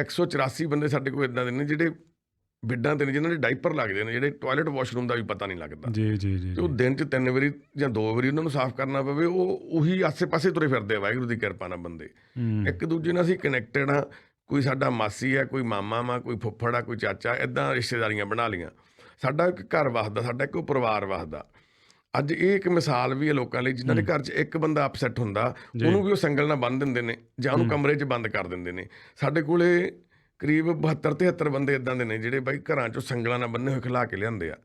184 ਬੰਦੇ ਸਾਡੇ ਕੋਲ ਇਦਾਂ ਦੇ ਨੇ ਜਿਹੜੇ ਬਿੱਡਾਂ ਤੇ ਨੇ ਜਿਨ੍ਹਾਂ ਦੇ ਡਾਈਪਰ ਲੱਗਦੇ ਨੇ ਜਿਹੜੇ ਟਾਇਲਟ ਵਾਸ਼ਰੂਮ ਦਾ ਵੀ ਪਤਾ ਨਹੀਂ ਲੱਗਦਾ। ਜੀ ਜੀ ਜੀ ਉਹ ਦਿਨ ਚ ਤਿੰਨ ਵਾਰੀ ਜਾਂ ਦੋ ਵਾਰੀ ਉਹਨਾਂ ਨੂੰ ਸਾਫ਼ ਕਰਨਾ ਪਵੇ ਉਹ ਉਹੀ ਆਸੇ-ਪਾਸੇ ਤੁਰੇ ਫਿਰਦੇ ਆ ਵਾਹਿਗੁਰੂ ਦੀ ਕਿਰਪਾ ਨਾਲ ਬੰਦੇ। ਇੱਕ ਦੂਜੇ ਨਾਲ ਅਸੀਂ ਕਨੈਕਟਡ ਆ ਕੋਈ ਸਾਡਾ ਮਾਸੀ ਆ ਕੋਈ ਮਾਮਾ ਵਾ ਕੋਈ ਫੁੱਫੜ ਆ ਕੋਈ ਚਾਚਾ ਇਦਾਂ ਰਿਸ਼ਤੇਦਾਰੀਆਂ ਬਣਾ ਲੀਆਂ ਸਾਡਾ ਇੱਕ ਘਰ ਵਸਦਾ ਸਾਡਾ ਇੱਕ ਪਰਿਵਾਰ ਵਸਦਾ। ਅੱਜ ਇਹ ਇੱਕ ਮਿਸਾਲ ਵੀ ਹੈ ਲੋਕਾਂ ਲਈ ਜਿਨ੍ਹਾਂ ਦੇ ਘਰ 'ਚ ਇੱਕ ਬੰਦਾ ਅਪਸੈਟ ਹੁੰਦਾ। ਉਹਨੂੰ ਵੀ ਉਹ ਸੰਗਲ ਨਾਲ ਬੰਨ ਦਿੰਦੇ ਨੇ ਜਾਂ ਉਹਨੂੰ ਕਮਰੇ 'ਚ ਬੰਦ ਕਰ ਦਿੰਦੇ ਨੇ। ਸਾਡੇ ਕੋਲੇ ਕਰੀਬ 72 73 ਬੰਦੇ ਇਦਾਂ ਦੇ ਨੇ ਜਿਹੜੇ ਬਾਈ ਘਰਾਂ 'ਚੋਂ ਸੰਗਲਾਂ ਨਾਲ ਬੰਨੇ ਹੋਏ ਖਿਲਾ ਕੇ ਲਿਆਂਦੇ ਆ।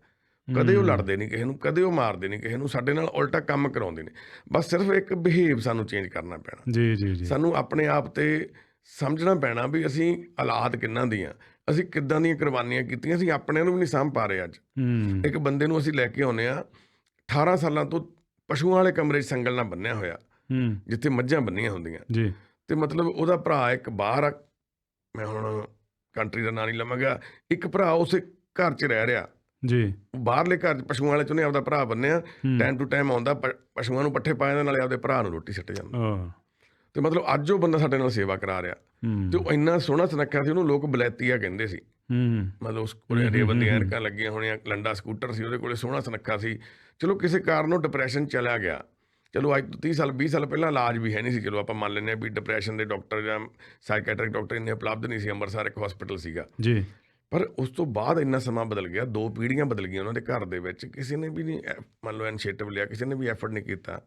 ਕਦੇ ਉਹ ਲੜਦੇ ਨਹੀਂ ਕਿਸੇ ਨੂੰ ਕਦੇ ਉਹ ਮਾਰਦੇ ਨਹੀਂ ਕਿਸੇ ਨੂੰ ਸਾਡੇ ਨਾਲ ਉਲਟਾ ਕੰਮ ਕਰਾਉਂਦੇ ਨੇ। ਬਸ ਸਿਰਫ ਇੱਕ ਬਿਹੇਵ ਸਾਨੂੰ ਚੇਂਜ ਕਰਨਾ ਪੈਣਾ। ਜੀ ਜੀ ਜੀ। ਸਾਨੂੰ ਆਪਣੇ ਆਪ ਤੇ ਸਮਝਣਾ ਪੈਣਾ ਵੀ ਅਸੀਂ ਔਲਾਦ ਕਿੰਨਾਂ ਦੀਆਂ ਅਸੀਂ ਕਿੱਦਾਂ ਦੀਆਂ ਕੁਰਬਾਨੀਆਂ ਕੀਤੀਆਂ ਅਸੀਂ ਆਪਣੇ ਨੂੰ ਵੀ ਨਹੀਂ ਸਾਂਭ ਪਾ ਰਹੇ ਅੱਜ। ਇੱਕ ਬੰਦੇ ਨੂੰ ਅਸੀਂ ਲੈ ਕੇ ਆਉਨੇ ਆ 18 ਸਾਲਾਂ ਤੋਂ ਪਸ਼ੂਆਂ ਵਾਲੇ ਕਮਰੇ 'ਚ ਸੰਗਲ ਨਾਲ ਬੰਨਿਆ ਹੋਇਆ। ਹੂੰ। ਜਿੱਥੇ ਮੱਝਾਂ ਬੰਨੀਆਂ ਹੁੰਦੀਆਂ। ਜੀ। ਤੇ ਮਤਲਬ ਉਹਦਾ ਭਰਾ ਇੱਕ ਬਾਹਰ ਆ। ਮੈਂ ਹੁਣ ਕੰਟਰੀ ਦਾ ਨਾਂ ਨਹੀਂ ਲਵਾਂਗਾ। ਇੱਕ ਭਰਾ ਉਸੇ ਘਰ 'ਚ ਰਹਿ ਰਿਹਾ। ਜੀ। ਉਹ ਬਾਹਰਲੇ ਘਰ 'ਚ ਪਸ਼ੂਆਂ ਵਾਲੇ 'ਚ ਉਹਨੇ ਆਪਦਾ ਭਰਾ ਬੰਨਿਆ। ਹੂੰ, ਟਾਈਮ ਟੂ ਟਾਈਮ ਆਉਂਦਾ ਪਸ਼ੂਆਂ ਨੂੰ ਪੱਠੇ ਪਾਇਆ ਨਾਲੇ ਆਪਦੇ ਭਰਾ ਨੂੰ ਰੋਟੀ ਸਿੱਟ ਜਾਂਦਾ। ਆਹ, ਤੇ ਮਤਲਬ ਅੱਜ ਉਹ ਬੰਦਾ ਸਾਡੇ ਨਾਲ ਸੇਵਾ ਕਰਾ ਰਿਹਾ। ਹੂੰ। ਤੇ ਉਹ ਇੰਨਾ ਸੋਹਣਾ ਸੁਨੱਖਾ ਸੀ ਉਹਨੂੰ ਲੋਕ ਬਲੈਤੀਆ ਕਹਿੰਦੇ ਸੀ। ਹੂੰ। ਮਤਲਬ ਉਸ ਕੋਲੇ ਅੜੇ ਬੰਦੀਆਂ ਐਨਕਾਂ ਲੱਗੀਆਂ ਹੋਣੀਆਂ ਲੰਡਾ ਸਕੂਟਰ ਸੀ ਉਹਦੇ ਕੋਲੇ ਸੋਹਣਾ ਸੁਨੱਖਾ ਸੀ। ਚਲੋ ਕਿਸੇ ਕਾਰਨ ਉਹ ਡਿਪਰੈਸ਼ਨ ਚਲਾ ਗਿਆ। ਚਲੋ ਅੱਜ ਤੋਂ 30 ਸਾਲ 20 ਸਾਲ ਪਹਿਲਾਂ ਇਲਾਜ ਵੀ ਹੈ ਨਹੀਂ ਸੀ ਚਲੋ ਆਪਾਂ ਮੰਨ ਲੈਂਦੇ ਹਾਂ ਵੀ ਡਿਪਰੈਸ਼ਨ ਦੇ ਡਾਕਟਰ ਜਾਂ ਸਾਈਕੈਟ੍ਰਿਕ ਡਾਕਟਰ ਇੰਨੇ ਉਪਲਬਧ ਨਹੀਂ ਸੀ ਅੰਮ੍ਰਿਤਸਰ ਇੱਕ ਹਸਪੀਟਲ ਸੀਗਾ। ਜੀ। ਪਰ ਉਸ ਤੋਂ ਬਾਅਦ ਇੰਨਾ ਸਮਾਂ ਬਦਲ ਗਿਆ ਦੋ ਪੀੜ੍ਹੀਆਂ ਬਦਲ ਗਈਆਂ ਉਹਨਾਂ ਦੇ ਘਰ ਦੇ ਵਿੱਚ ਕਿਸੇ ਨੇ ਵੀ ਨਹੀਂ ਮੰਨ ਲਓ ਇਨੀਸ਼ੀਏਟਿਵ ਲਿਆ ਕਿਸੇ ਨੇ ਵੀ ਐਫਰਟ ਨਹੀਂ ਕੀਤਾ।